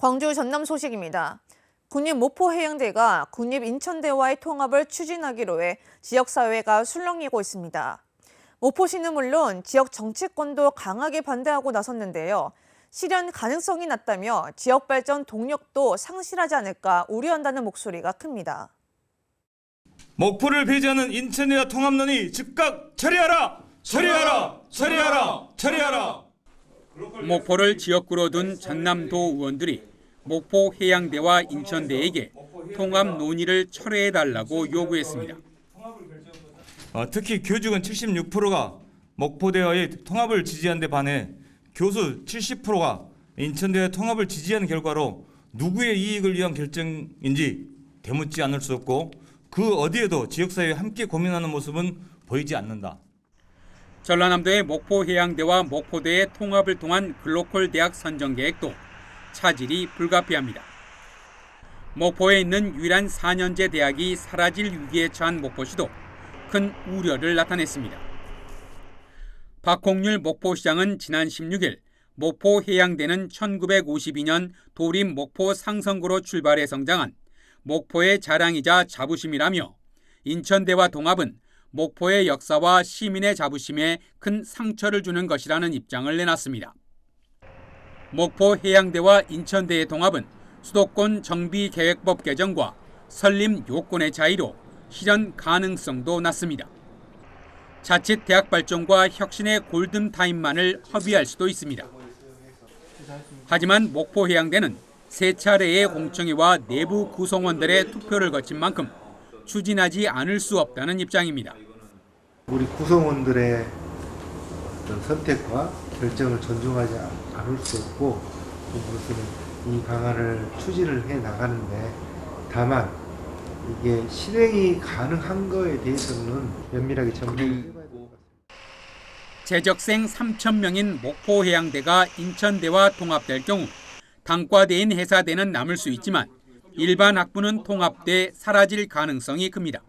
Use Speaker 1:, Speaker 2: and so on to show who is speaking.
Speaker 1: 광주 전남 소식입니다. 국립 모포해양대가 국립 인천대와의 통합을 추진하기로 해 지역사회가 술렁이고 있습니다. 모포시는 물론 지역 정치권도 강하게 반대하고 나섰는데요. 실현 가능성이 낮다며 지역 발전 동력도 상실하지 않을까 우려한다는 목소리가 큽니다.
Speaker 2: 목포를 배제하는 인천대와 통합론이 즉각 처리하라! 처리하라! 처리하라! 처리하라!
Speaker 3: 목포를 지역구로 둔 전남도 의원들이 목포 해양대와 인천대에게 통합 논의를 철회해달라고 요구했습니다.
Speaker 2: 어, 특히 교직원 76%가 목포대와의 통합을 지지한 데 반해 교수 70%가 인천대와 통합을 지지한 결과로 누구의 이익을 위한 결정인지 되묻지 않을 수 없고 그 어디에도 지역사회와 함께 고민하는 모습은 보이지 않는다.
Speaker 3: 전라남도의 목포해양대와 목포대의 통합을 통한 글로컬 대학 선정 계획도 차질이 불가피합니다. 목포에 있는 유일한 4년제 대학이 사라질 위기에 처한 목포시도 큰 우려를 나타냈습니다. 박홍률 목포시장은 지난 16일 목포 해양대는 1952년 도림 목포 상성구로 출발해 성장한 목포의 자랑이자 자부심이라며 인천대와 동합은 목포의 역사와 시민의 자부심에 큰 상처를 주는 것이라는 입장을 내놨습니다. 목포 해양대와 인천대의 동합은 수도권 정비계획법 개정과 설립 요건의 차이로 실현 가능성도 낮습니다. 자칫 대학 발전과 혁신의 골든타임만을 허비할 수도 있습니다. 하지만 목포 해양대는 세 차례의 공청회와 내부 구성원들의 투표를 거친 만큼 추진하지 않을 수 없다는 입장입니다.
Speaker 4: 우리 구성원들의 어떤 선택과 결정을 존중하지 않- 않을 수 없고 우리로서는 이 방안을 추진을 해 나가는데 다만 이게 실행이 가능한 거에 대해서는 면밀하게 점검을 해봐야 될 것 같습니다.
Speaker 3: 재적생 3천 명인 목포해양대가 인천대와 통합될 경우 단과대인 해사대는 남을 수 있지만 일반 학부는 통합돼 사라질 가능성이 큽니다.